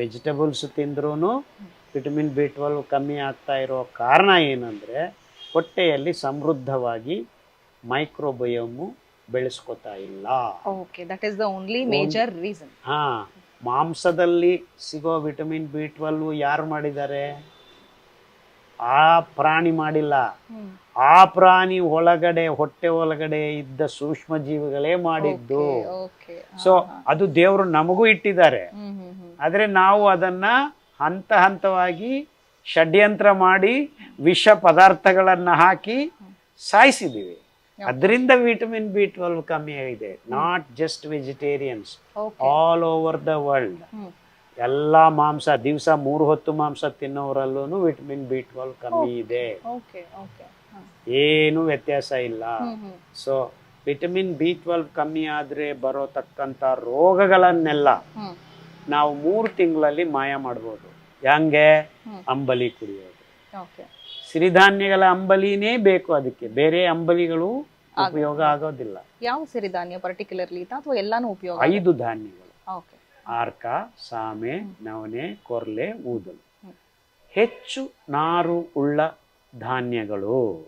Vegetables ತಿಂದ್ರೂ vitamin B twelve ಕಮ್ಮಿ ಆಗ್ತಾ ಇರೋ ಕಾರಣ ಏನಂದರೆ ಹೊಟ್ಟೆಯಲ್ಲಿ ಸಮೃದ್ಧವಾಗಿ ಮೈಕ್ರೋಬಯೋಮು ಬೆಳೆಸ್ಕೊತಾ ಇಲ್ಲ. Okay that is the only major reason ಹಾ ಮಾಂಸದಲ್ಲಿ ಸಿಗೋ ವಿಟಮಿನ್ ಬಿ ಟ್ವೆಲ್ವ್ ಯಾರು ಮಾಡಿದ್ದಾರೆ? ಆ ಪ್ರಾಣಿ ಮಾಡಿಲ್ಲ. ಆ ಪ್ರಾಣಿ ಒಳಗಡೆ ಹೊಟ್ಟೆ ಒಳಗಡೆ ಇದ್ದ ಸೂಕ್ಷ್ಮ ಜೀವಿಗಳೇ ಮಾಡಿದ್ದು ಸೊ ಅದು ದೇವರು ನಮಗೂ ಇಟ್ಟಿದ್ದಾರೆ. ಆದರೆ ನಾವು ಅದನ್ನ ಹಂತ ಹಂತವಾಗಿ ಷಡ್ಯಂತ್ರ ಮಾಡಿ ವಿಷ ಪದಾರ್ಥಗಳನ್ನು ಹಾಕಿ ಸಾಯಿಸಿದ್ದೀವಿ. ಅದರಿಂದ ವಿಟಮಿನ್ ಬಿ ಟ್ವೆಲ್ವ್ ಕಮ್ಮಿ ಆಗಿದೆ. Not just vegetarians all over the world ಎಲ್ಲ ಮಾಂಸ ದಿವಸ ಮೂರು ಹೊತ್ತು ಮಾಂಸ ತಿನ್ನೋರಲ್ಲೂ ವಿಟಮಿನ್ ಬಿ ಟ್ವೆಲ್ವ್ ಕಮ್ಮಿ ಇದೆ. ಏನು ವ್ಯತ್ಯಾಸ ಇಲ್ಲ. ಸೊ ವಿಟಮಿನ್ ಬಿ ಟ್ವೆಲ್ವ್ ಕಮ್ಮಿ ಆದರೆ ಬರೋತಕ್ಕಂಥ ರೋಗಗಳನ್ನೆಲ್ಲ ನಾವು ಮೂರು ತಿಂಗಳಲ್ಲಿ ಮಾಯ ಮಾಡ್ಬೋದು. ಹೆಂಗೆ ಅಂಬಲಿ ಕುಡಿಯೋದು. ಸಿರಿಧಾನ್ಯಗಳ ಅಂಬಲಿನೇ ಬೇಕು ಅದಕ್ಕೆ. ಬೇರೆ ಅಂಬಲಿಗಳು ಉಪಯೋಗ ಆಗೋದಿಲ್ಲ. ಯಾವ ಸಿರಿಧಾನ್ಯ ಪರ್ಟಿಕ್ಯುಲರ್ಲಿ ಅಥವಾ ಎಲ್ಲಾನು ಉಪಯೋಗ ಐದು ಧಾನ್ಯಗಳು. ಆರ್ಕ ಸಾಮೆ ನವನೆ ಕೊರ್ಲೆ ಊದಲು. ಹೆಚ್ಚು ನಾರು ಉಳ್ಳ ಧಾನ್ಯಗಳು.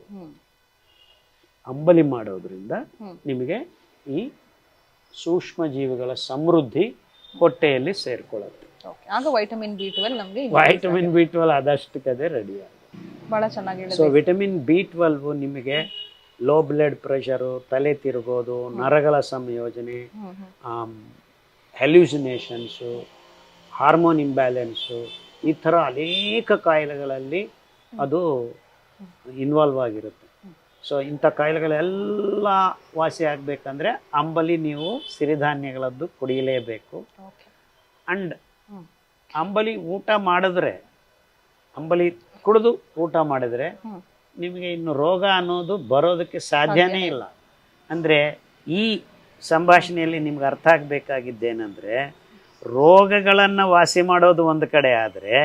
ಅಂಬಲಿ ಮಾಡೋದ್ರಿಂದ. ನಿಮಗೆ ಈ ಸೂಕ್ಷ್ಮ ಜೀವಿಗಳ ಸಮೃದ್ಧಿ ಹೊಟ್ಟೆಯಲ್ಲಿ ಸೇರ್ಕೊಳ್ಳುತ್ತೆ ಆಗ ವೈಟಮಿನ್ ಬಿ ಟ್ವೆಲ್ ನಮಗೆ ವೈಟಮಿನ್ ಬಿ ಟ್ವೆಲ್ ಆದಷ್ಟಕ್ಕದೇ ರೆಡಿ ಆಗುತ್ತೆ. ಬಹಳ ಚೆನ್ನಾಗಿ ಸೊ ವಿಟಮಿನ್ ಬಿ ಟ್ವೆಲ್ವ್ ನಿಮಗೆ ಲೋ ಬ್ಲಡ್ ಪ್ರೆಷರು ತಲೆ ತಿರುಗೋದು ನರಗಳ ಸಂಯೋಜನೆ ಹೆಲ್ಯೂಸಿನೇಷನ್ಸು ಹಾರ್ಮೋನ್ ಇಂಬ್ಯಾಲೆನ್ಸು ಈ ಥರ ಅನೇಕ ಕಾಯಿಲೆಗಳಲ್ಲಿ ಅದು ಇನ್ವಾಲ್ವ್ ಆಗಿರುತ್ತೆ. ಸೊ ಇಂಥ ಕಾಯಿಲೆಗಳೆಲ್ಲ ವಾಸಿ ಆಗಬೇಕಂದ್ರೆ ಅಂಬಲಿ ನೀವು ಸಿರಿಧಾನ್ಯಗಳದ್ದು ಕುಡಿಯಲೇಬೇಕು. ಅಂಡ್ ಅಂಬಲಿ ಊಟ ಮಾಡಿದ್ರೆ ಅಂಬಲಿ ಕುಡಿದು ಊಟ ಮಾಡಿದ್ರೆ ನಿಮಗೆ ಇನ್ನು ರೋಗ ಅನ್ನೋದು ಬರೋದಕ್ಕೆ ಸಾಧ್ಯನೇ ಇಲ್ಲ. ಅಂದರೆ ಈ ಸಂಭಾಷಣೆಯಲ್ಲಿ ನಿಮ್ಗೆ ಅರ್ಥ ಆಗಬೇಕಾಗಿದ್ದೇನೆಂದರೆ ರೋಗಗಳನ್ನು ವಾಸಿ ಮಾಡೋದು ಒಂದು ಕಡೆ ಆದರೆ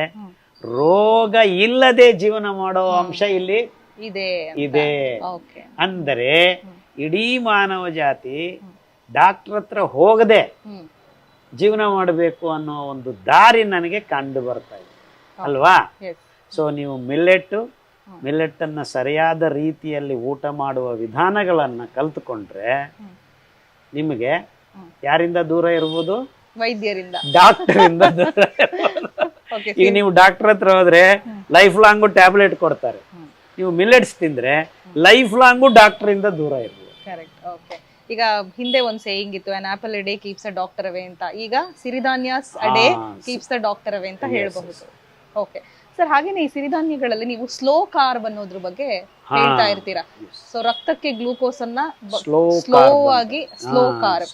ರೋಗ ಇಲ್ಲದೆ ಜೀವನ ಮಾಡೋ ಅಂಶ ಇಲ್ಲಿ ಇದೆ ಇದೆ. ಅಂದರೆ ಇಡೀ ಮಾನವ ಜಾತಿ ಡಾಕ್ಟರ್ ಹತ್ರ ಹೋಗದೆ ಜೀವನ ಮಾಡಬೇಕು ಅನ್ನೋ ಒಂದು ದಾರಿ ನನಗೆ ಕಂಡು ಬರ್ತಾ ಇದೆ. ಅಲ್ವಾ? ಸೊ ನೀವು ಮಿಲ್ಲೆಟ್ಟು ಮಿಲ್ಲೆಟ್ಟನ್ನು ಸರಿಯಾದ ರೀತಿಯಲ್ಲಿ ಊಟ ಮಾಡುವ ವಿಧಾನಗಳನ್ನು ಕಲ್ತ್ಕೊಂಡ್ರೆ. ನಿಮಗೆ ಯಾರಿಂದ ದೂರ ಇರ್ಬೋದು? ವೈದ್ಯರಿಂದ. ದೂರ ಓಕೆ ಈಗ ನೀವು ಡಾಕ್ಟರ್ ಹತ್ರ ಹೋದ್ರೆ ಲೈಫ್ ಲಾಂಗ್ ಟ್ಯಾಬ್ಲೆಟ್ ಕೊಡ್ತಾರೆ. ನೀವು ಮಿಲೆಟ್ಸ್ ತಿಂದ್ರೆ ಲೈಫ್ ಲಾಂಗು ಡಾಕ್ಟರ್ ಇಂದ ದೂರ ಇರ್ಬೋದು. ಕರೆಕ್ಟ್ ಓಕೆ ಈಗ ಹಿಂದೆ ಒಂದ್ ಸೇಯಿಂಗ್ ಇತ್ತು an apple a day keeps a doctor away ಅಂತ. ಈಗ ಸಿರಿಧಾನ್ಯಸ್ a day keeps a doctor away ಅಂತ ಹೇಳಬಹುದು. ಓಕೆ ಸರ್ ಹಾಗೇನೆ ಈ ಸಿರಿಧಾನ್ಯಗಳಲ್ಲಿ ನೀವು ಸ್ಲೋ ಕಾರ್ಬ್ ಅನ್ನೋದ್ರ ಬಗ್ಗೆ ಹೇಳ್ತಾ ಇರ್ತೀರಾ? ಸೊ ರಕ್ತಕ್ಕೆ ಗ್ಲೂಕೋಸ್ ಅನ್ನ ಸ್ಲೋ ಆಗಿ slow carb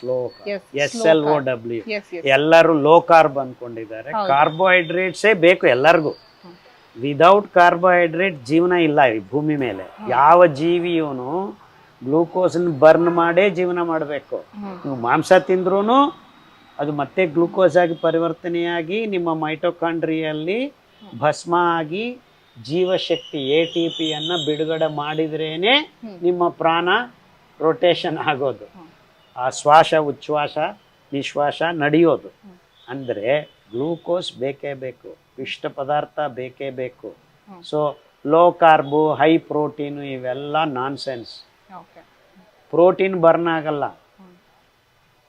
S L O W ಎಲ್ಲರೂ ಲೋ ಕಾರ್ಬ್ ಅನ್ಕೊಂಡಿದ್ದಾರೆ. ಕಾರ್ಬೋಹೈಡ್ರೇಟ್ಸೇ ಬೇಕು ಎಲ್ಲರಿಗೂ. ವಿದೌಟ್ ಕಾರ್ಬೋಹೈಡ್ರೇಟ್ ಜೀವನ ಇಲ್ಲ ಈ ಭೂಮಿ ಮೇಲೆ. ಯಾವ ಜೀವಿಯೂನು ಗ್ಲೂಕೋಸನ್ನು ಬರ್ನ್ ಮಾಡೇ ಜೀವನ ಮಾಡಬೇಕು. ನೀವು ಮಾಂಸ ತಿಂದ್ರೂ ಅದು ಮತ್ತೆ ಗ್ಲೂಕೋಸ್ ಆಗಿ ಪರಿವರ್ತನೆಯಾಗಿ ನಿಮ್ಮ ಮೈಟೋಕಾಂಡ್ರಿಯಲ್ಲಿ ಭಸ್ಮ ಆಗಿ ಜೀವಶಕ್ತಿ ಎ ಟಿ ಪಿಯನ್ನು ಬಿಡುಗಡೆ ಮಾಡಿದ್ರೇನೆ ನಿಮ್ಮ ಪ್ರಾಣ ರೊಟೇಷನ್ ಆಗೋದು. ಆ ಶ್ವಾಸ ಉಚ್ಛ್ವಾಸ ನಿಶ್ವಾಸ ನಡೆಯೋದು. ಅಂದರೆ ಗ್ಲೂಕೋಸ್ ಬೇಕೇ ಬೇಕು. ಪಿಷ್ಟ ಪದಾರ್ಥ ಬೇಕೇ ಬೇಕು. So low carb high protein ಇವೆಲ್ಲ ನಾನ್ ಸೆನ್ಸ್ ಪ್ರೋಟೀನ್ ಬರ್ನ್ ಆಗಲ್ಲ.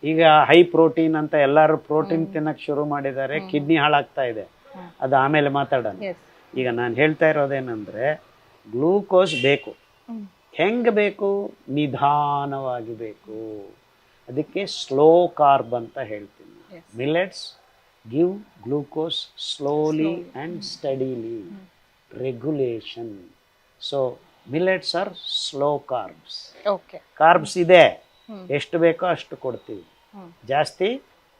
ಈಗ ಹೈ ಪ್ರೋಟೀನ್ ಅಂತ ಎಲ್ಲರೂ ಪ್ರೋಟೀನ್ ತಿನ್ನಕ್ಕೆ ಶುರು ಮಾಡಿದ್ದಾರೆ. ಕಿಡ್ನಿ ಹಾಳಾಗ್ತಾ ಇದೆ. ಅದು ಆಮೇಲೆ ಮಾತಾಡೋಣ. ಈಗ ನಾನು ಹೇಳ್ತಾ ಇರೋದೇನಂದ್ರೆ ಗ್ಲೂಕೋಸ್ ಬೇಕು. ಹೆಂಗೆ ಬೇಕು? ನಿಧಾನವಾಗಿ ಬೇಕು. ಅದಕ್ಕೆ ಸ್ಲೋ ಕಾರ್ಬ್ ಅಂತ ಹೇಳ್ತೀನಿ. Millets give glucose slowly and steadily regulation so millets are slow carbs carbs ಇದೆ. ಎಷ್ಟು ಬೇಕೋ ಅಷ್ಟು ಕೊಡ್ತೀವಿ. ಜಾಸ್ತಿ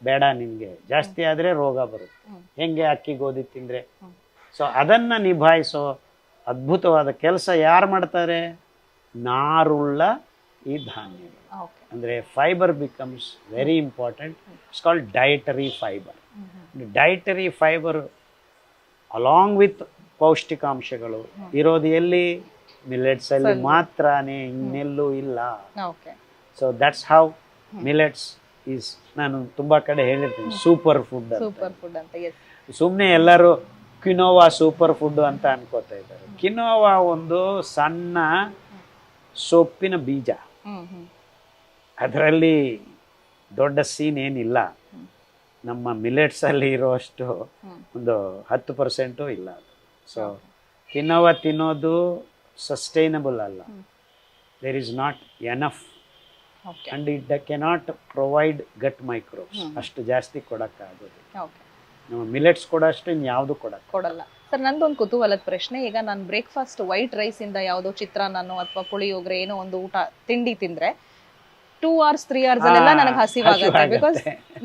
ಬೇಡ ನಿಮಗೆ. ಜಾಸ್ತಿ ಆದರೆ ರೋಗ ಬರುತ್ತೆ. ಹೆಂಗೆ ಅಕ್ಕಿ ಗೋಧಿ ತಿಂದರೆ? ಸೊ ಅದನ್ನು ನಿಭಾಯಿಸೋ ಅದ್ಭುತವಾದ ಕೆಲಸ ಯಾರು ಮಾಡ್ತಾರೆ? ನಾರುಳ್ಳ ಈ ಓಕೆ. ಅಂದರೆ fibre becomes very important it's called dietary fibre dietary fibre along with ಪೌಷ್ಟಿಕಾಂಶಗಳು ಇರೋದು ಎಲ್ಲಿ? ಮಿಲೆಟ್ಸಲ್ಲಿ ಮಾತ್ರನೇ ಇನ್ನೆಲ್ಲೂ ಇಲ್ಲ. Okay. So that's how millets is ನಾನು ತುಂಬ ಕಡೆ ಹೇಳಿರ್ತೀನಿ ಸೂಪರ್ ಫುಡ್ ಸೂಪರ್ ಫುಡ್ ಅಂತ ಸುಮ್ಮನೆ ಎಲ್ಲರೂ ಕಿನೋವಾ ಸೂಪರ್ ಫುಡ್ ಅಂತ ಅನ್ಕೋತಾ ಇದ್ದಾರೆ. ಕಿನೋವಾ ಒಂದು ಸಣ್ಣ ಸೊಪ್ಪಿನ ಬೀಜ. ಅದರಲ್ಲಿ ದೊಡ್ಡ ಸೀನ್ ಏನಿಲ್ಲ. ನಮ್ಮ ಮಿಲೆಟ್ಸಲ್ಲಿ ಇರೋಷ್ಟು ಹ್ಮ್. ಒಂದು ಹತ್ತು ಪರ್ಸೆಂಟು ಇಲ್ಲ ಸೊ ಕಿನೋವಾ ತಿನ್ನೋದು ಸಸ್ಟೈನಬಲ್ ಅಲ್ಲ. There is not enough and it cannot provide gut microbes ಅಷ್ಟು ಜಾಸ್ತಿ ಕೊಡೋಕ್ಕಾಗೋದು ನಮ್ಮ ಮಿಲೆಟ್ಸ್ ಕೊಡೋಷ್ಟು ಇನ್ಯಾವುದು ಕೊಡಕ್ಕೆ ಕೊಡಲ್ಲ. ಸರ್ ನಂದೊಂದು ಕುತೂಹಲದ ಪ್ರಶ್ನೆ. ಈಗ ನಾನು ಬ್ರೇಕ್ಫಾಸ್ಟ್ ವೈಟ್ ರೈಸ್ ಇಂದ ಯಾವುದೋ ಚಿತ್ರಾನ್ನನೋ ಅಥವಾ ಪುಳಿಯೋಗರೆ ಏನೋ ಒಂದು ಊಟ ತಿಂಡಿ ತಿಂದ್ರೆ ಟೂ ಅವರ್ಸ್ ತ್ರೀ ಅವರ್ಸ್ ಅಲ್ಲೆಲ್ಲ ನನಗೆ ಹಸಿವಾಗುತ್ತೆ ಬಿಕಾಸ್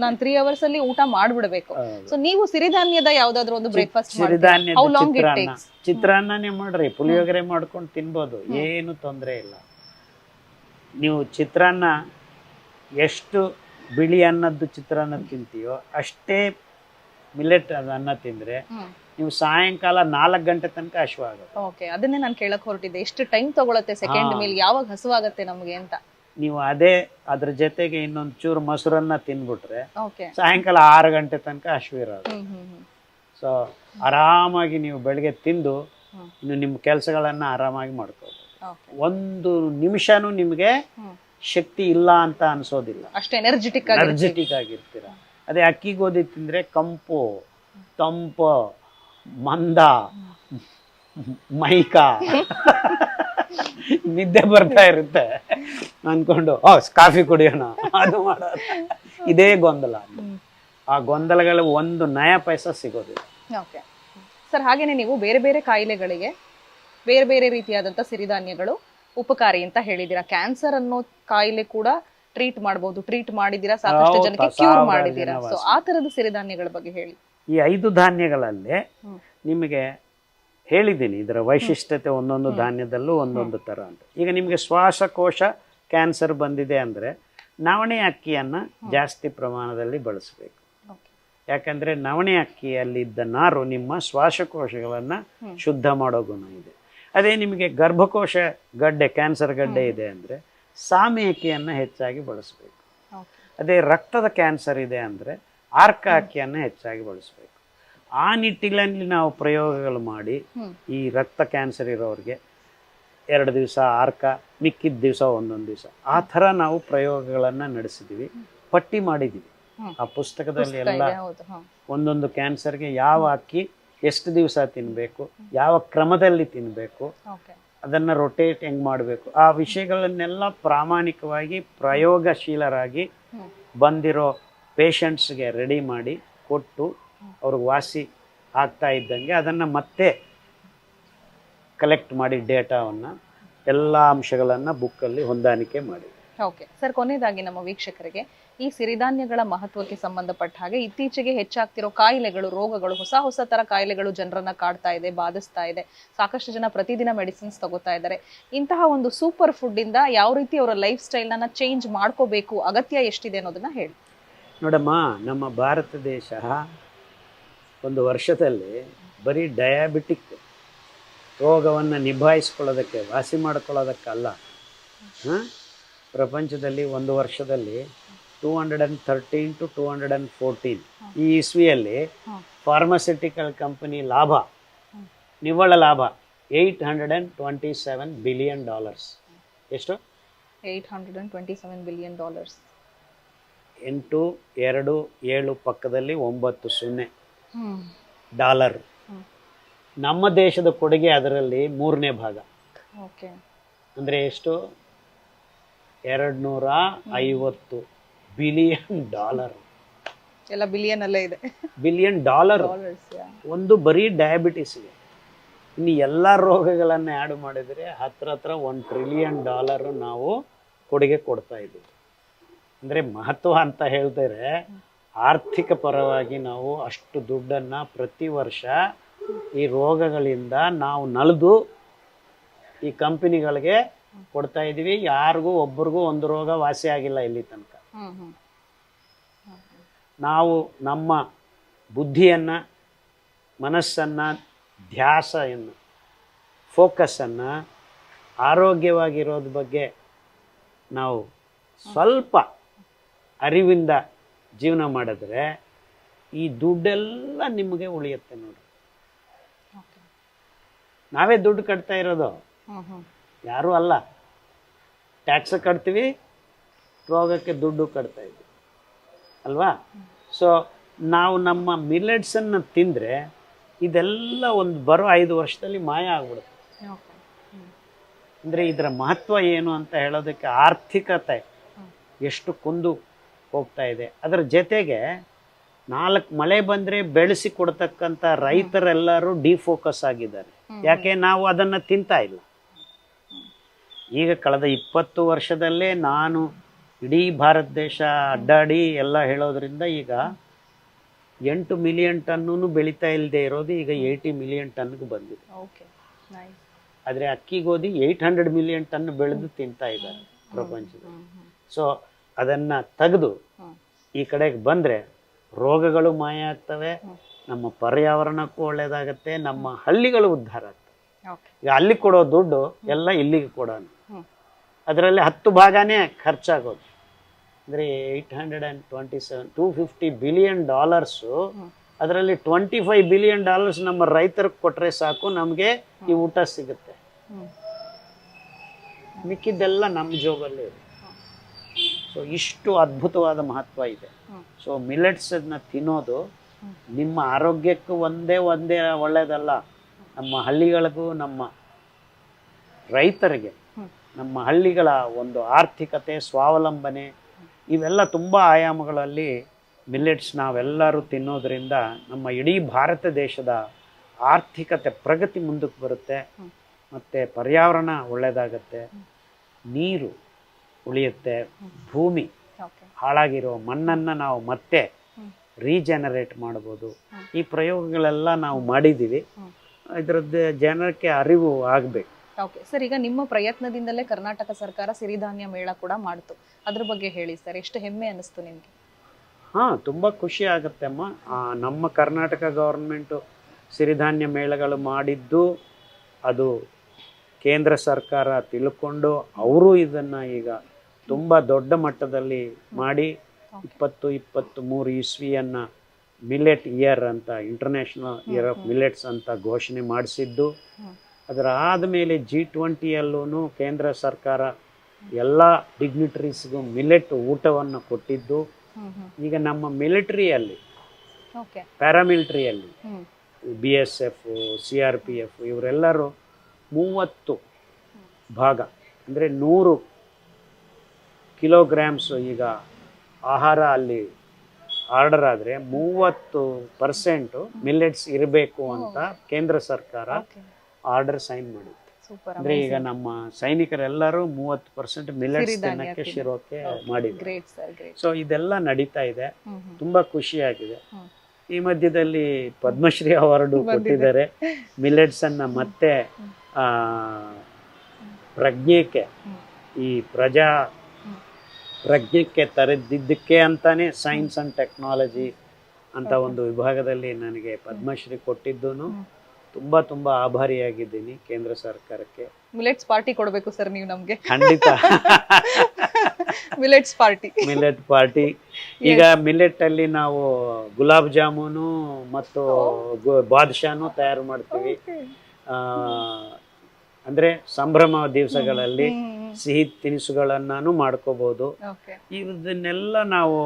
ನಾನು ತ್ರೀ ಅವರ್ಸ್ ಅಲ್ಲಿ ಊಟ ಮಾಡ್ಬಿಡ್ಬೇಕು. ಸೊ ನೀವು ಸಿರಿಧಾನ್ಯದ ಯಾವ್ದಾದ್ರು ಒಂದು ಬ್ರೇಕ್ಫಾಸ್ಟ್ ಸಿರಿಧಾನ್ಯ ಹೌ ಲಾಂಗ್ ಇಟ್ ಟೇಕ್ಸ್ ಚಿತ್ರಾನ್ನನೇ ಮಾಡ್ರಿ. ಪುಳಿಯೋಗರೆ ಮಾಡ್ಕೊಂಡು ತಿನ್ಬೋದು. ಏನು ತೊಂದರೆ ಇಲ್ಲ. ನೀವು ಚಿತ್ರಾನ್ನ ಎಷ್ಟು ಬಿಳಿ ಅನ್ನದ್ದು ಚಿತ್ರಾನ್ನ ತಿಂತೀಯೋ ಅಷ್ಟೇ ಮಿಲೆಟ್ ಅನ್ನ ತಿಂದ್ರೆ ನೀವು ಸಾಯಂಕಾಲ ನಾಲ್ಕು ಗಂಟೆ ತನಕ ಹಶ್ವಾಗುತ್ತೆ ಓಕೆ ಅದನ್ನೇ ನಾನು ಕೇಳಕ್ ಹೊರಟಿದ್ದೆ. ಎಷ್ಟು ಟೈಮ್ ತಗೊಳತ್ತೆ ಸೆಕೆಂಡ್ ಹಾ. ಮೀಲ್ ಯಾವಾಗ ಹಸುವಾಗತ್ತೆ ನಮಗೆ ಅಂತ? ನೀವು ಅದೇ ಅದ್ರ ಜೊತೆಗೆ ಇನ್ನೊಂದು ಚೂರು ಮೊಸರನ್ನ ತಿನ್ಬಿಟ್ರೆ ಓಕೆ ಸಾಯಂಕಾಲ ಆರು ಗಂಟೆ ತನಕ ಹ್ಮ್ ಹ್ಮ್ ಹ್ಮ್. ಸೊ ಆರಾಮಾಗಿ ನೀವು ಬೆಳಗ್ಗೆ ತಿಂದು ಹ್ಮ್. ಇನ್ನು ನಿಮ್ಮ ಕೆಲಸಗಳನ್ನು ಆರಾಮಾಗಿ ಮಾಡ್ಕೋಬೋದು. ಓಕೆ ಒಂದು ನಿಮಿಷನೂ ನಿಮಗೆ ಹ್ಮ್. ಶಕ್ತಿ ಇಲ್ಲ ಅಂತ ಅನ್ಸೋದಿಲ್ಲ. ಅಷ್ಟು ಎನರ್ಜೆಟಿಕ್ ಆಗಿ ಎನರ್ಜೆಟಿಕ್ ಆಗಿರ್ತೀರ. ಅದೇ ಅಕ್ಕಿ ಗೋಧಿ ತಿಂದ್ರೆ ಕಂಪು ತಂಪು ಮಂದ ಮೈಕ. ನಿದ್ದೆ ಬರ್ತಾ ಇರುತ್ತೆ. ಅನ್ಕೊಂಡು ಓ ಕಾಫಿ ಕುಡಿಯೋಣ. ಅದು ಮಾಡೋದು. ಇದೇ ಗೊಂದಲ. ಆ ಗೊಂದಲಗಳ ಒಂದು ನಯ ಪೈಸ ಸಿಗೋದಿಲ್ಲ. ಓಕೆ. ಸರ್ ಹಾಗೇನೆ ನೀವು ಬೇರೆ ಬೇರೆ ಕಾಯಿಲೆಗಳಿಗೆ ಬೇರೆ ಬೇರೆ ರೀತಿಯಾದಂಥ ಸಿರಿಧಾನ್ಯಗಳು ಉಪಕಾರಿ ಅಂತ ಹೇಳಿದ್ದೀರಾ. ಕ್ಯಾನ್ಸರ್ ಅನ್ನೋ ಕಾಯಿಲೆ ಕೂಡ ಟ್ರೀಟ್ ಮಾಡಬಹುದು ಟ್ರೀಟ್ ಮಾಡಿದಿರಾ ಸಾಕಷ್ಟು ಜನಕ್ಕೆ ಕ್ಯೂರ್ ಮಾಡಿದೀರಾ ಸೊ ಆ ತರದ ಸಿರಿಧಾನ್ಯಗಳ ಬಗ್ಗೆ ಹೇಳಿ. ಈ ಐದು ಧಾನ್ಯಗಳಲ್ಲಿ ನಿಮಗೆ ಹೇಳಿದ್ದೀನಿ ಇದರ ವೈಶಿಷ್ಟ್ಯತೆ ಒಂದೊಂದು ಧಾನ್ಯದಲ್ಲೂ ಒಂದೊಂದು ಥರ ಅಂತ. ಈಗ ನಿಮಗೆ ಶ್ವಾಸಕೋಶ ಕ್ಯಾನ್ಸರ್ ಬಂದಿದೆ ಅಂದರೆ ನವಣೆ ಅಕ್ಕಿಯನ್ನು ಜಾಸ್ತಿ ಪ್ರಮಾಣದಲ್ಲಿ ಬಳಸಬೇಕು. ಯಾಕಂದರೆ ನವಣೆ ಅಕ್ಕಿಯಲ್ಲಿದ್ದ ನಾರು ನಿಮ್ಮ ಶ್ವಾಸಕೋಶಗಳನ್ನು ಶುದ್ಧ ಮಾಡೋ ಗುಣ ಇದೆ. ಅದೇ ನಿಮಗೆ ಗರ್ಭಕೋಶ ಗಡ್ಡೆ ಕ್ಯಾನ್ಸರ್ ಗಡ್ಡೆ ಇದೆ ಅಂದರೆ ಸಾಮೆ ಅಕ್ಕಿಯನ್ನು ಹೆಚ್ಚಾಗಿ ಬಳಸಬೇಕು. ಅದೇ ರಕ್ತದ ಕ್ಯಾನ್ಸರ್ ಇದೆ ಅಂದರೆ ಆರ್ಕ ಅಕ್ಕಿಯನ್ನು ಹೆಚ್ಚಾಗಿ ಬಳಸಬೇಕು. ಆ ನಿಟ್ಟಿನಲ್ಲಿ ನಾವು ಪ್ರಯೋಗಗಳು ಮಾಡಿ ಈ ರಕ್ತ ಕ್ಯಾನ್ಸರ್ ಇರೋರಿಗೆ ಎರಡು ದಿವಸ ಆರ್ಕ ಮಿಕ್ಕಿದ ದಿವಸ ಒಂದೊಂದು ದಿವಸ. ಆ ಥರ ನಾವು ಪ್ರಯೋಗಗಳನ್ನು ನಡೆಸಿದ್ದೀವಿ ಪಟ್ಟಿ ಮಾಡಿದ್ದೀವಿ ಆ ಪುಸ್ತಕದಲ್ಲಿ ಪುಸ್ತಕ ಎಲ್ಲ ಒಂದೊಂದು ಕ್ಯಾನ್ಸರ್ಗೆ ಯಾವ ಅಕ್ಕಿ ಎಷ್ಟು ದಿವಸ ತಿನ್ನಬೇಕು ಯಾವ ಕ್ರಮದಲ್ಲಿ ತಿನ್ನಬೇಕು ಅದನ್ನು ರೊಟೇಟ್ ಹೆಂಗೆ ಮಾಡಬೇಕು ಆ ವಿಷಯಗಳನ್ನೆಲ್ಲ ಪ್ರಾಮಾಣಿಕವಾಗಿ ಪ್ರಯೋಗಶೀಲರಾಗಿ ಬಂದಿರೋ ಪೇಷಂಟ್ಸ್ಗೆ ರೆಡಿ ಮಾಡಿ ಕೊಟ್ಟು ಅವ್ರಿಗೆ ವಾಸಿ ಆಗ್ತಾ ಇದ್ದಂಗೆ ಅದನ್ನು ಮತ್ತೆ ಕಲೆಕ್ಟ್ ಮಾಡಿ ಡೇಟಾವನ್ನು ಎಲ್ಲ ಅಂಶಗಳನ್ನು ಬುಕ್ಕಲ್ಲಿ ಹೊಂದಾಣಿಕೆ ಮಾಡಿ. ಓಕೆ. ಸರ್, ಕೊನೆಯದಾಗಿ ನಮ್ಮ ವೀಕ್ಷಕರಿಗೆ, ಈ ಸಿರಿಧಾನ್ಯಗಳ ಮಹತ್ವಕ್ಕೆ ಸಂಬಂಧಪಟ್ಟ ಹಾಗೆ ಇತ್ತೀಚೆಗೆ ಹೆಚ್ಚಾಗ್ತಿರೋ ಕಾಯಿಲೆಗಳು, ರೋಗಗಳು, ಹೊಸ ಹೊಸ ತರ ಕಾಯಿಲೆಗಳು ಜನರನ್ನ ಕಾಡ್ತಾ ಇದೆ, ಬಾಧಿಸ್ತಾ ಇದೆ. ಸಾಕಷ್ಟು ಜನ ಪ್ರತಿದಿನ ಮೆಡಿಸಿನ್ಸ್ ತಗೋತಾ ಇದ್ದಾರೆ. ಇಂತಹ ಒಂದು ಸೂಪರ್ ಫುಡ್ ಇಂದ ಯಾವ ರೀತಿ ಅವರ ಲೈಫ್ ಸ್ಟೈಲ್ನ ಚೇಂಜ್ ಮಾಡ್ಕೋಬೇಕು, ಅಗತ್ಯ ಎಷ್ಟಿದೆ ಅನ್ನೋದನ್ನ ಹೇಳಿ. ನೋಡಮ್ಮ ನಮ್ಮ ಭಾರತ ದೇಶ ಒಂದು ವರ್ಷದಲ್ಲಿ ಬರೀ ಡಯಾಬಿಟಿಕ್ ರೋಗವನ್ನು ನಿಭಾಯಿಸ್ಕೊಳ್ಳೋದಕ್ಕೆ ವಾಸಿ ಮಾಡ್ಕೊಳ್ಳೋದಕ್ಕಲ್ಲ. ಹಾಂ? ಪ್ರಪಂಚದಲ್ಲಿ ಒಂದು ವರ್ಷದಲ್ಲಿ two hundred and thirteen to two hundred and fourteen ಈ ಇಸ್ವಿಯಲ್ಲಿ. ಫಾರ್ಮಸ್ಯೂಟಿಕಲ್ ಕಂಪನಿ ಲಾಭ ನಿವ್ವಳ ಲಾಭ eight hundred and twenty seven billion dollars ಎಷ್ಟು? Eight hundred and twenty seven billion dollars ಎಂಟು ಎರಡು ಏಳು ಪಕ್ಕದಲ್ಲಿ ಒಂಬತ್ತು ಸೊನ್ನೆ ಡಾಲರ್. ನಮ್ಮ ದೇಶದ ಕೊಡುಗೆ ಅದರಲ್ಲಿ ಮೂರನೇ ಭಾಗ. ಓಕೆ. ಅಂದರೆ ಎಷ್ಟು? ಎರಡು ನೂರ ಐವತ್ತು ಬಿಲಿಯನ್ ಡಾಲರ್. ಎಲ್ಲ ಬಿಲಿಯನ್ ಅಲ್ಲೇ ಇದೆ. Billion dollar. ಒಂದು ಬರೀ ಡಯಾಬಿಟಿಸ್ಗೆ ಇನ್ನು ಎಲ್ಲ ರೋಗಗಳನ್ನು ಆ್ಯಡ್ ಮಾಡಿದರೆ ಹತ್ರ ಹತ್ರ ಒಂದು ಟ್ರಿಲಿಯನ್ ಡಾಲರ್ ನಾವು ಕೊಡುಗೆ ಕೊಡ್ತಾ ಇದ್ದೀವಿ. ಅಂದರೆ ಮಹತ್ವ ಅಂತ ಹೇಳ್ತಾರೆ ಆರ್ಥಿಕ ಪರವಾಗಿ ನಾವು ಅಷ್ಟು ದುಡ್ಡನ್ನು ಪ್ರತಿ ವರ್ಷ ಈ ರೋಗಗಳಿಂದ ನಾವು ನಲಿದು ಈ ಕಂಪನಿಗಳಿಗೆ ಕೊಡ್ತಾ ಇದೀವಿ ಯಾರಿಗೂ ಒಬ್ರಿಗೂ ಒಂದು ರೋಗ ವಾಸಿ ಆಗಿಲ್ಲ ಇಲ್ಲಿ ತನಕ. ನಾವು ನಮ್ಮ ಬುದ್ಧಿಯನ್ನು ಮನಸ್ಸನ್ನು ಧ್ಯಾಸವನ್ನು ಫೋಕಸ್ಸನ್ನು ಆರೋಗ್ಯವಾಗಿರೋದ್ರ ಬಗ್ಗೆ ನಾವು ಸ್ವಲ್ಪ ಅರಿವಿಂದ ಜೀವನ ಮಾಡಿದ್ರೆ ಈ ದುಡ್ಡೆಲ್ಲ ನಿಮಗೆ ಉಳಿಯುತ್ತೆ ನೋಡಿ ನಾವೇ ದುಡ್ಡು ಕಟ್ತಾ ಇರೋದು. ಯಾರು ಅಲ್ಲ. ಟ್ಯಾಕ್ಸ್ ಕಟ್ತೀವಿ ರೋಗಕ್ಕೆ ದುಡ್ಡು ಕಟ್ತಾ ಇದ್ವಿ ಅಲ್ವಾ? ಸೊ ನಾವು ನಮ್ಮ ಮಿಲೆಟ್ಸನ್ನು ತಿಂದರೆ ಇದೆಲ್ಲ ಒಂದು ಬರೋ ಐದು ವರ್ಷದಲ್ಲಿ ಮಾಯ ಆಗ್ಬಿಡುತ್ತೆ. ಅಂದರೆ ಇದರ ಮಹತ್ವ ಏನು ಅಂತ ಹೇಳೋದಕ್ಕೆ ಆರ್ಥಿಕತೆ ಎಷ್ಟು ಕುಂದು ಹೋಗ್ತಾ ಇದೆ. ಅದರ ಜೊತೆಗೆ ನಾಲ್ಕು ಮಳೆ ಬಂದರೆ ಬೆಳೆಸಿ ಕೊಡ್ತಕ್ಕಂಥ ರೈತರೆಲ್ಲರೂ ಡಿಫೋಕಸ್ ಆಗಿದ್ದಾರೆ. ಯಾಕೆ ನಾವು ಅದನ್ನು ತಿಂತಾ ಇಲ್ಲ. ಈಗ ಕಳೆದ ಇಪ್ಪತ್ತು ವರ್ಷದಲ್ಲೇ ನಾನು ಇಡೀ ಭಾರತ ದೇಶ ಅಡ್ಡಾಡಿ ಎಲ್ಲ ಹೇಳೋದ್ರಿಂದ ಈಗ ಎಂಟು ಮಿಲಿಯನ್ ಟನ್ನು ಬೆಳೀತಾ ಇಲ್ಲದೆ ಇರೋದು ಈಗ ಏಯ್ಟಿ ಮಿಲಿಯನ್ ಟನ್ಗೆ ಬಂದಿದೆ. ಆದರೆ ಅಕ್ಕಿ ಗೋಧಿ ಏಯ್ಟ್ ಹಂಡ್ರೆಡ್ ಮಿಲಿಯನ್ ಟನ್ ಬೆಳೆದು ತಿಂತಾ ಇದ್ದಾರೆ ಪ್ರಪಂಚದಲ್ಲಿ. ಸೊ ಅದನ್ನು ತೆಗೆದು ಈ ಕಡೆಗೆ ಬಂದರೆ ರೋಗಗಳು ಮಾಯ ಆಗ್ತವೆ ನಮ್ಮ ಪರ್ಯಾವರಣಕ್ಕೂ ಒಳ್ಳೇದಾಗತ್ತೆ ನಮ್ಮ ಹಳ್ಳಿಗಳು ಉದ್ಧಾರ ಆಗ್ತವೆ. ಈಗ ಅಲ್ಲಿ ಕೊಡೋ ದುಡ್ಡು ಎಲ್ಲ ಇಲ್ಲಿಗೆ ಕೊಡೋಣ. ಅದರಲ್ಲಿ ಹತ್ತು ಭಾಗನೇ ಖರ್ಚಾಗೋದು. ಅಂದರೆ eight hundred and twenty seven two fifty billion dollars ಅದರಲ್ಲಿ ಟ್ವೆಂಟಿ ಫೈವ್ ಬಿಲಿಯನ್ ಡಾಲರ್ಸ್ ನಮ್ಮ ರೈತರಿಗೆ ಕೊಟ್ಟರೆ ಸಾಕು ನಮಗೆ ಈ ಊಟ ಸಿಗುತ್ತೆ. ಮಿಕ್ಕಿದ್ದೆಲ್ಲ ನಮ್ಮ ಜೋಬಲ್ಲಿ ಇದೆ ಸೊ ಇಷ್ಟು ಅದ್ಭುತವಾದ ಮಹತ್ವ ಇದೆ. ಸೊ ಸೊ ಅದನ್ನ ತಿನ್ನೋದು ನಿಮ್ಮ ಆರೋಗ್ಯಕ್ಕೂ ಒಂದೇ ಒಂದೇ ಒಳ್ಳೆಯದಲ್ಲ ನಮ್ಮ ಹಳ್ಳಿಗಳಿಗೂ ನಮ್ಮ ರೈತರಿಗೆ ನಮ್ಮ ಹಳ್ಳಿಗಳ ಒಂದು ಆರ್ಥಿಕತೆ ಸ್ವಾವಲಂಬನೆ ಇವೆಲ್ಲ ತುಂಬ ಆಯಾಮಗಳಲ್ಲಿ ಮಿಲ್ಲೆಟ್ಸ್ ನಾವೆಲ್ಲರೂ ತಿನ್ನೋದ್ರಿಂದ ನಮ್ಮ ಇಡೀ ಭಾರತ ದೇಶದ ಆರ್ಥಿಕತೆ ಪ್ರಗತಿ ಮುಂದಕ್ಕೆ ಬರುತ್ತೆ. ಮತ್ತು ಪರ್ಯಾವರಣ ಒಳ್ಳೆಯದಾಗತ್ತೆ ನೀರು ಉಳಿಯುತ್ತೆ. ಭೂಮಿ ಹಾಳಾಗಿರೋ ಮಣ್ಣನ್ನು ನಾವು ಮತ್ತೆ ರೀಜನರೇಟ್ ಮಾಡ್ಬೋದು. ಈ ಪ್ರಯೋಗಗಳೆಲ್ಲ ನಾವು ಮಾಡಿದ್ದೀವಿ. ಇದರದ್ದು ಜನಕ್ಕೆ ಅರಿವು ಆಗಬೇಕು. ಓಕೆ ಸರ್ ಈಗ ನಿಮ್ಮ ಪ್ರಯತ್ನದಿಂದಲೇ ಕರ್ನಾಟಕ ಸರ್ಕಾರ ಸಿರಿಧಾನ್ಯ ಮೇಳ ಕೂಡ ಮಾಡ್ತು. ಅದ್ರ ಬಗ್ಗೆ ಹೇಳಿ ಸರ್ ಎಷ್ಟು ಹೆಮ್ಮೆ ಅನಿಸ್ತು ನಿಮಗೆ? ಹಾಂ ತುಂಬ ಖುಷಿ ಆಗುತ್ತೆ ಅಮ್ಮ. ನಮ್ಮ ಕರ್ನಾಟಕ ಗೌರ್ಮೆಂಟು ಸಿರಿಧಾನ್ಯ ಮೇಳಗಳು ಮಾಡಿದ್ದು ಅದು ಕೇಂದ್ರ ಸರ್ಕಾರ ತಿಳ್ಕೊಂಡು ಅವರು ಇದನ್ನು ಈಗ ತುಂಬ ದೊಡ್ಡ ಮಟ್ಟದಲ್ಲಿ ಮಾಡಿ ಇಪ್ಪತ್ತು ಇಪ್ಪತ್ತು ಮೂರು ಇಸ್ವಿಯನ್ನು ಮಿಲೆಟ್ ಇಯರ್ ಅಂತ ಇಂಟರ್ನ್ಯಾಷನಲ್ ಇಯರ್ ಆಫ್ ಮಿಲೆಟ್ಸ್ ಅಂತ ಘೋಷಣೆ ಮಾಡಿಸಿದ್ದು. ಅದರ ಆದಮೇಲೆ ಜಿ ಟ್ವೆಂಟಿಯಲ್ಲೂ ಕೇಂದ್ರ ಸರ್ಕಾರ ಎಲ್ಲ ಡಿಗ್ನಿಟರೀಸ್ಗೂ ಮಿಲೆಟ್ ಊಟವನ್ನು ಕೊಟ್ಟಿದ್ದು. ಈಗ ನಮ್ಮ ಮಿಲಿಟರಿಯಲ್ಲಿ ಪ್ಯಾರಾಮಿಲಿಟರಿಯಲ್ಲಿ B S F C R P F ಇವರೆಲ್ಲರೂ ಮೂವತ್ತು ಭಾಗ ಅಂದರೆ ನೂರು ಕಿಲೋಗ್ರಾಮ್ಸ್ ಈಗ ಆಹಾರ ಅಲ್ಲಿ ಆರ್ಡರ್ ಆದರೆ ಮೂವತ್ತು ಪರ್ಸೆಂಟು ಮಿಲ್ಲೆಟ್ಸ್ ಇರಬೇಕು ಅಂತ ಕೇಂದ್ರ ಸರ್ಕಾರ ಆರ್ಡರ್ ಸೈನ್ ಮಾಡಿತ್ತು. ಅಂದರೆ ಈಗ ನಮ್ಮ ಸೈನಿಕರೆಲ್ಲರೂ ಮೂವತ್ತು ಪರ್ಸೆಂಟ್ ಮಿಲೆಟ್ಸ್ ಸಿರಿಧಾನ್ಯ ತಿನ್ನಕ್ಕೆ ತಿನ್ನು. ಶಿರೋಕೆ ಮಾಡಿದ್ರು. ಸೊ ಇದೆಲ್ಲ ನಡೀತಾ ಇದೆ. ತುಂಬ ಖುಷಿಯಾಗಿದೆ. ಈ ಮಧ್ಯದಲ್ಲಿ ಪದ್ಮಶ್ರೀ ಅವಾರ್ಡು ಕೊಟ್ಟಿದ್ದಾರೆ. ಮಿಲೆಟ್ಸ್ ಅನ್ನ ಮತ್ತೆ ಪ್ರಜ್ಞೆಗೆ ಈ ಪ್ರಜಾ ಪ್ರಜ್ಞೆಗೆ ತರೆದಿದ್ದಕ್ಕೆ ಅಂತಾನೆ ಸೈನ್ಸ್ ಅಂಡ್ ಟೆಕ್ನಾಲಜಿ ಅಂತ ಒಂದು ವಿಭಾಗದಲ್ಲಿ ನನಗೆ ಪದ್ಮಶ್ರೀ ಕೊಟ್ಟಿದ್ದು ತುಂಬಾ ತುಂಬಾ ಆಭಾರಿಯಾಗಿದ್ದೀನಿ ಕೇಂದ್ರ ಸರ್ಕಾರಕ್ಕೆ. ಮಿಲೆಟ್ಸ್ ಪಾರ್ಟಿ ಕೊಡಬೇಕು ಸರ್ ನೀವು ನಮಗೆ. ಖಂಡಿತ. Millets party. Millet party. ಈಗ ಮಿಲೆಟ್ ಅಲ್ಲಿ ನಾವು ಗುಲಾಬ್ ಜಾಮೂನು ಮತ್ತು ಬಾದ್ಶಾನು ಬಾದುಷಾನು ತಯಾರು ಮಾಡ್ತೀವಿ. ಅಂದ್ರೆ ಸಂಭ್ರಮ ದಿವಸಗಳಲ್ಲಿ ಸಿಹಿ ತಿನಿಸುಗಳನ್ನು ಮಾಡ್ಕೋಬೋದು. ಇದನ್ನೆಲ್ಲ ನಾವು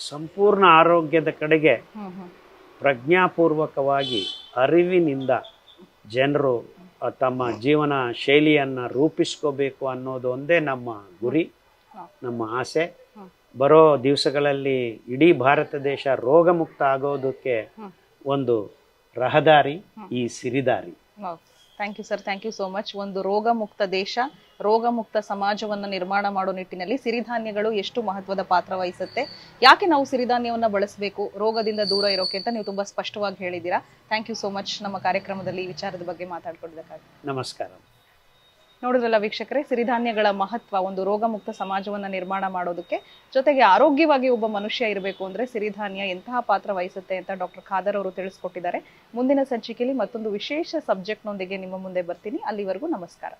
ಸಂಪೂರ್ಣ ಆರೋಗ್ಯದ ಕಡೆಗೆ ಪ್ರಜ್ಞಾಪೂರ್ವಕವಾಗಿ ಅರಿವಿನಿಂದ ಜನರು ತಮ್ಮ ಜೀವನ ಶೈಲಿಯನ್ನು ರೂಪಿಸ್ಕೋಬೇಕು ಅನ್ನೋದು ಒಂದೇ ನಮ್ಮ ಗುರಿ ನಮ್ಮ ಆಸೆ. ಬರೋ ದಿವಸಗಳಲ್ಲಿ ಇಡೀ ಭಾರತ ದೇಶ ರೋಗಮುಕ್ತ ಆಗೋದಕ್ಕೆ ಒಂದು ರಹದಾರಿ ಈ ಸಿರಿದಾರಿ. Thank you sir thank you so much ಒಂದು ರೋಗ ಮುಕ್ತ ದೇಶ ರೋಗ ಮುಕ್ತ ಸಮಾಜವನ್ನ ನಿರ್ಮಾಣ ಮಾಡೋ ನಿಟ್ಟಿನಲ್ಲಿ ಸಿರಿಧಾನ್ಯಗಳು ಎಷ್ಟು ಮಹತ್ವದ ಪಾತ್ರ ವಹಿಸುತ್ತೆ? ಯಾಕೆ ನಾವು ಸಿರಿಧಾನ್ಯವನ್ನ ಬಳಸಬೇಕು? ರೋಗದಿಂದ ದೂರ ಇರೋಕೆ ಅಂತ ನೀವು ತುಂಬಾ ಸ್ಪಷ್ಟವಾಗಿ ಹೇಳಿದ್ದೀರಾ. ಥ್ಯಾಂಕ್ ಯು ಸೋ ಮಚ್ ನಮ್ಮ ಕಾರ್ಯಕ್ರಮದಲ್ಲಿ ಈ ವಿಚಾರದ ಬಗ್ಗೆ ಮಾತಾಡ್ಕೊಡ್ಬೇಕಾಗಿ ನಮಸ್ಕಾರ. ನೋಡಿದ್ರಲ್ಲ ವೀಕ್ಷಕರೇ, ಸಿರಿಧಾನ್ಯಗಳ ಮಹತ್ವ, ಒಂದು ರೋಗಮುಕ್ತ ಸಮಾಜವನ್ನ ನಿರ್ಮಾಣ ಮಾಡೋದಕ್ಕೆ, ಜೊತೆಗೆ ಆರೋಗ್ಯವಾಗಿ ಒಬ್ಬ ಮನುಷ್ಯ ಇರಬೇಕು ಅಂದ್ರೆ ಸಿರಿಧಾನ್ಯ ಎಂತಹ ಪಾತ್ರ ವಹಿಸುತ್ತೆ ಅಂತ ಡಾಕ್ಟರ್ ಖಾದರ್ ಅವರು ತಿಳಿಸ್ಕೊಟ್ಟಿದ್ದಾರೆ. ಮುಂದಿನ ಸಂಚಿಕೆಯಲ್ಲಿ ಮತ್ತೊಂದು ವಿಶೇಷ ಸಬ್ಜೆಕ್ಟ್ನೊಂದಿಗೆ ನಿಮ್ಮ ಮುಂದೆ ಬರ್ತೀನಿ. ಅಲ್ಲಿವರೆಗೂ ನಮಸ್ಕಾರ.